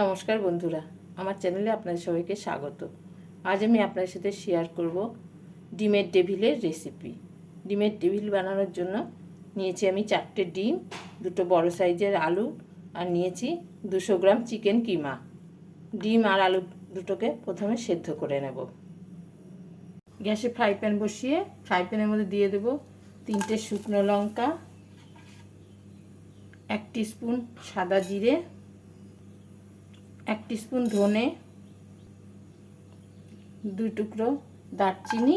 নমস্কার বন্ধুরা, আমার চ্যানেলে আপনাদের সবাইকে স্বাগত। আজ আমি আপনাদের সাথে শেয়ার করব ডিমের ডেভিলের রেসিপি ডিমের ডেভিল বানানোর জন্য নিয়েছি আমি চারটে ডিম, দুটো বড় সাইজের আলু, আর নিয়েছি দুশো গ্রাম চিকেন কিমা। ডিম আর আলু দুটোকে প্রথমে সেদ্ধ করে নেব। গ্যাসে ফ্রাই প্যান বসিয়ে ফ্রাই প্যানের মধ্যে দিয়ে দেব তিনটে শুকনো লঙ্কা, এক স্পুন সাদা জিরে এক স্পুন ধনে, দুই টুকরো দারচিনি,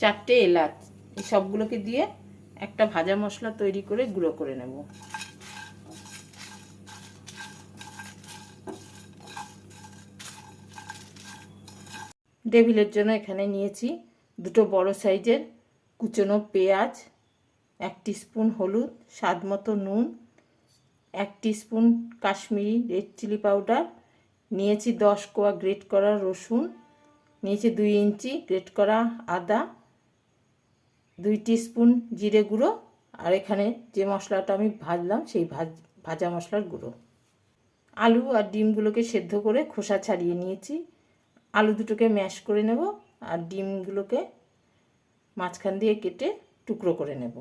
চারটে এলাচ। এই সবগুলোকে দিয়ে একটা ভাজা মশলা তৈরি করে গুঁড়ো করে নেব। ডেভিলের জন্য এখানে নিয়েছি দুটো বড় সাইজের কুচনো পেঁয়াজ, এক স্পুন হলুদ স্বাদ মতো নুন এক spoon Kashmiri red chilli powder, নিয়েছি দশ কোয়া গ্রেট করা রসুন, নিয়েছি দুই ইঞ্চি গ্রেট করা আদা, দুই স্পুন জিরে গুঁড়ো, আর এখানে যে মশলাটা আমি ভাজলাম সেই ভাজ, ভাজা মশলার গুঁড়ো। আলু আর ডিমগুলোকে সেদ্ধ করে খোসা ছাড়িয়ে নিয়েছি। আলু দুটোকে ম্যাশ করে নেব আর ডিমগুলোকে মাঝখান দিয়ে কেটে টুকরো করে নেব।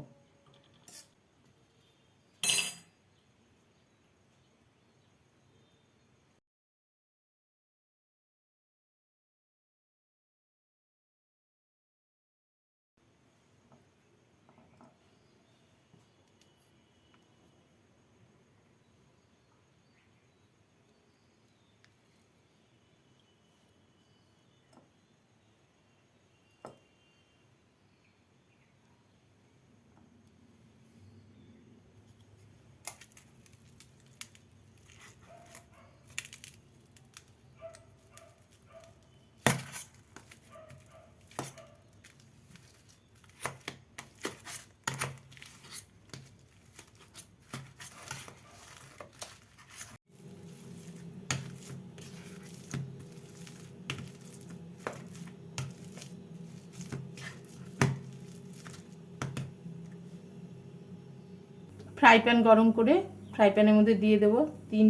ফ্রাই প্যান গরম করে ফ্রাই প্যানের মধ্যে দিয়ে দেব তিন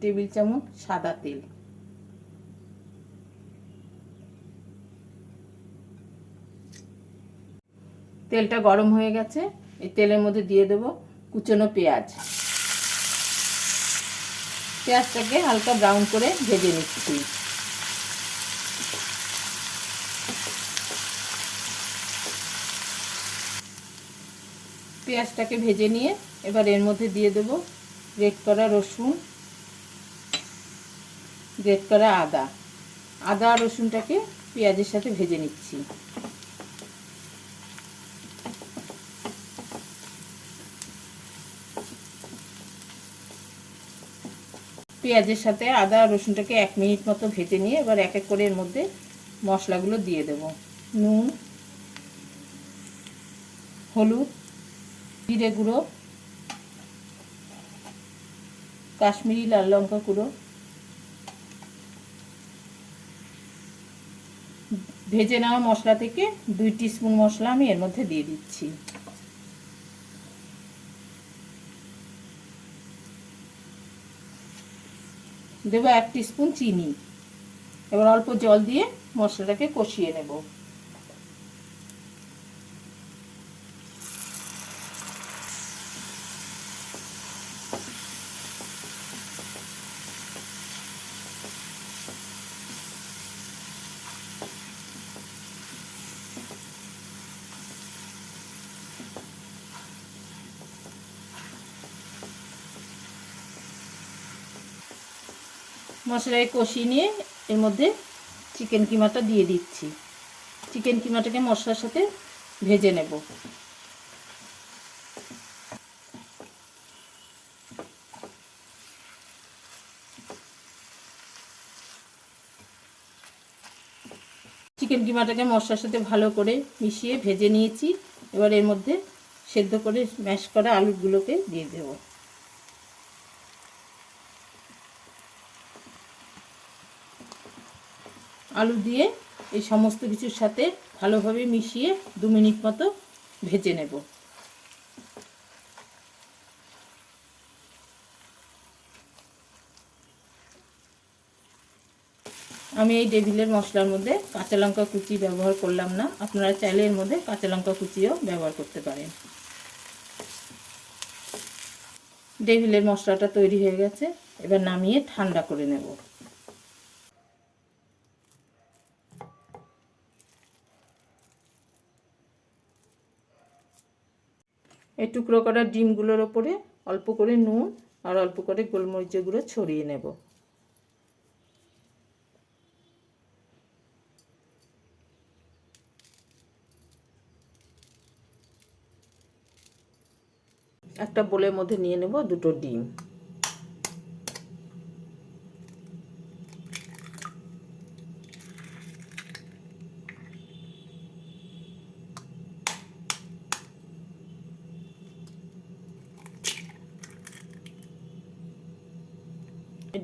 টেবিল চামচ সাদা তেল। তেলটা গরম হয়ে গেছে, এই তেলের মধ্যে দিয়ে দেব কুচনো পেঁয়াজ। পেঁয়াজটাকে হালকা ব্রাউন করে ভেজে নিচ্ছি। পেঁয়াজটাকে ভেজে নিয়ে এবার এর মধ্যে দিয়ে দেব গ্রেট করা রসুন, গ্রেট করা আদা। আদা রসুনটাকে পেঁয়াজের সাথে ভেজে নিচ্ছি। পেঁয়াজের সাথে আদা রসুনটাকে এক মিনিট মতো ভেজে নিয়ে এবার এক এক করে এর মধ্যে মশলাগুলো দিয়ে দেব। নুন, হলুদ জিরে গুঁড়ো, কাশ্মীরি লাল লঙ্কা গুঁড়ো, ভেজে নেওয়া মশলা থেকে দুই স্পুন মশলা আমি এর মধ্যে দিয়ে দিচ্ছি। দেবো এক স্পুন চিনি। এবার অল্প জল দিয়ে মশলাটাকে কষিয়ে নেব। মশলায় কষিয়ে নিয়ে এর মধ্যে চিকেন কিমাটা দিয়ে দিচ্ছি। চিকেন কিমাটাকে মশলার সাথে ভেজে নেব। চিকেন কিমাটাকে মশলার সাথে ভালো করে মিশিয়ে ভেজে নিয়েছি। এবার এর মধ্যে সেদ্ধ করে ম্যাশ করা আলুগুলোকে দিয়ে দেবো। আলু দিয়ে এই সমস্ত কিছুর সাথে ভালোভাবে মিশিয়ে দু মিনিট মতো ভেজে নেব। আমি এই ডেভিলের মশলার মধ্যে কাঁচা লঙ্কা কুচি ব্যবহার করলাম না। আপনারা চাইলে এর মধ্যে কাঁচা লঙ্কা কুচিও ব্যবহার করতে পারেন। ডেভিলের মশলাটা তৈরি হয়ে গেছে। এবার নামিয়ে ঠান্ডা করে নেব। এই টুকরো করা ডিমগুলোর ওপরে অল্প করে নুন আর অল্প করে গোলমরিচের গুঁড়ো ছড়িয়ে নেব। একটা বোলের মধ্যে নিয়ে নেব দুটো ডিম।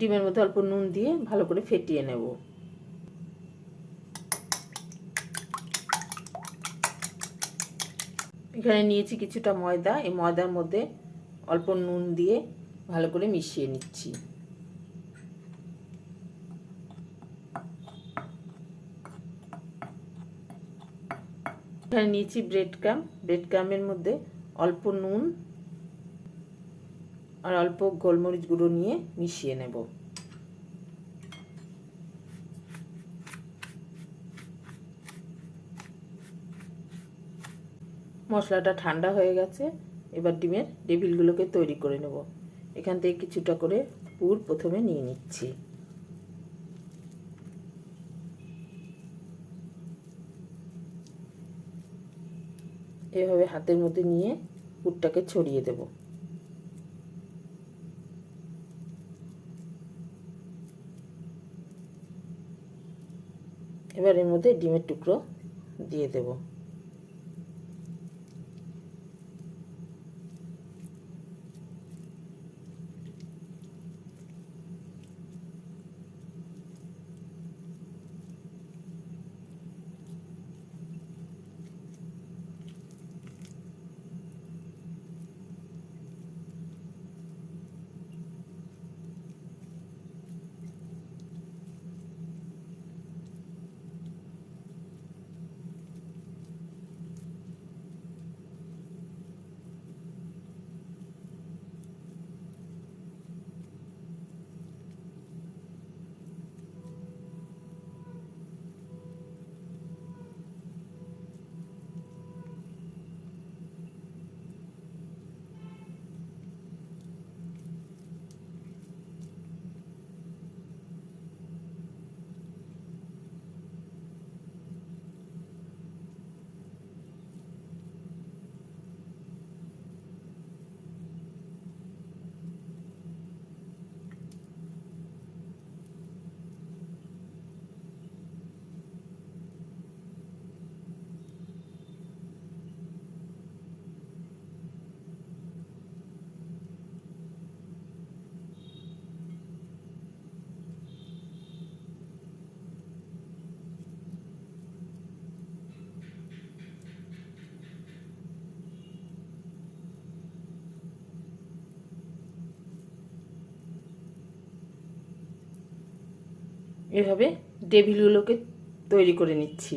ডিমের মধ্যে অল্প নুন দিয়ে ভালো করে ফেটিয়ে নেব। এখানে নিয়েছি কিছুটা ময়দা। এই ময়দার মধ্যে অল্প নুন দিয়ে ভালো করে মিশিয়ে নিচ্ছি। এখানে নিয়েছি ব্রেড ক্রাম। ব্রেড ক্রামের মধ্যে অল্প নুন আর অল্প গোলমরিচ গুঁড়ো নিয়ে মিশিয়ে নেব। মশলাটা ঠান্ডা হয়ে গেছে, এবার ডিমের টেবিলগুলোকে তৈরি করে নেব। এখান থেকে কিছুটা করে পুর প্রথমে নিয়ে নিচ্ছি। এভাবে হাতের মধ্যে নিয়ে পুরটাকে ছড়িয়ে দেবো। এবার এর মধ্যে ডিমের টুকরো দিয়ে দেব। এভাবে ডেভিলগুলোকে তৈরি করে নিচ্ছি।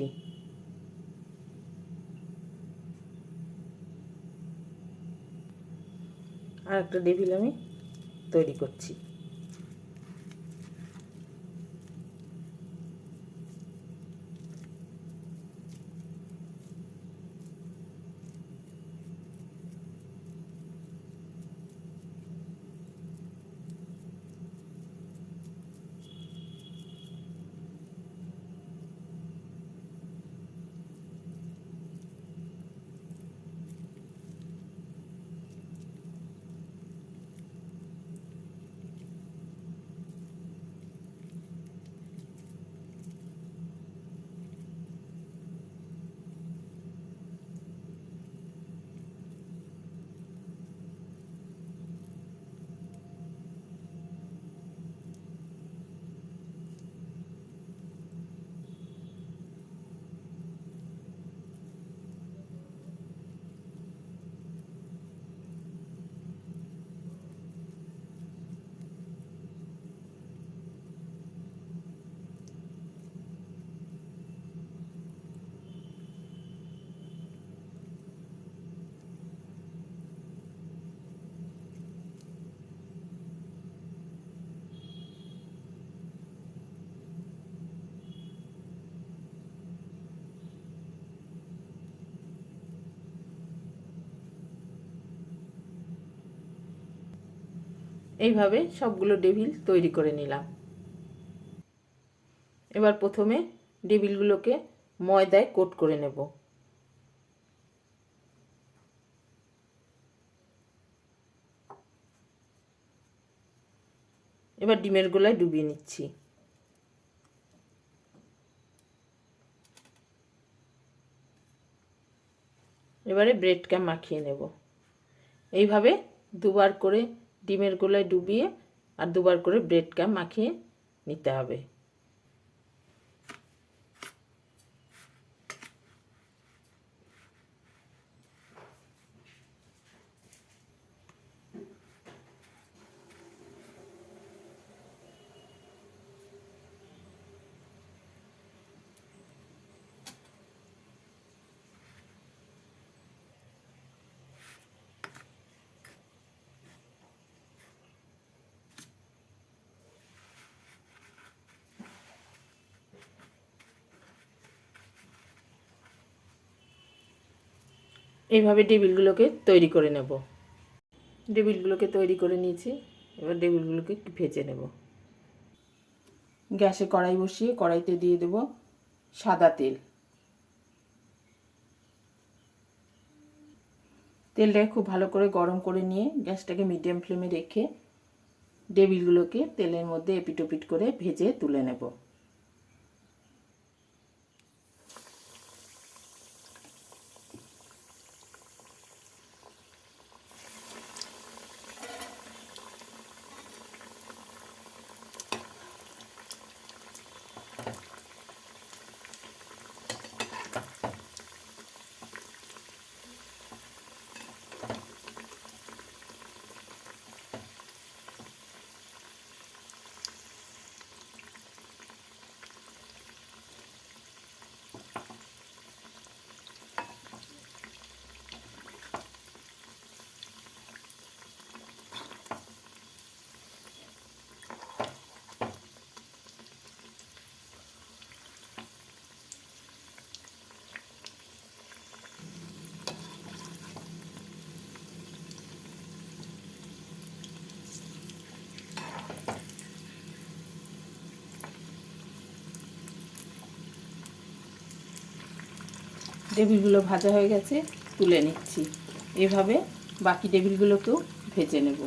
আর একটা ডেভিল আমি তৈরি করছি। এইভাবে সবগুলো ডেভিল তৈরি করে নিলাম। এবার প্রথমে ডেভিলগুলোকে ময়দায় কোট করে নেব। এবার ডিমের গোলায় ডুবিয়ে নিচ্ছি। এবারে ব্রেড ক্যাম মাখিয়ে নেব। এইভাবে দুবার করে ডিমের গোলায় ডুবিয়ে আর দুবার করে ব্রেড মাখিয়ে নিতে হবে। এইভাবে টেবিলগুলোকে তৈরি করে নেব। টেবিলগুলোকে তৈরি করে নিয়েছি, এবার টেবিলগুলোকে একটু ভেজে নেব। গ্যাসে কড়াই বসিয়ে কড়াইতে দিয়ে দেব সাদা তেল। তেলটাকে খুব ভালো করে গরম করে নিয়ে গ্যাসটাকে মিডিয়াম ফ্লেমে রেখে ডেবিলগুলোকে তেলের মধ্যে এপিটোপিট করে ভেজে তুলে নেব। টেবিলগুলো ভাজা হয়ে গেছে তুলে নিচ্ছি। এভাবে বাকি টেবিলগুলোকেও ভেজে নেব।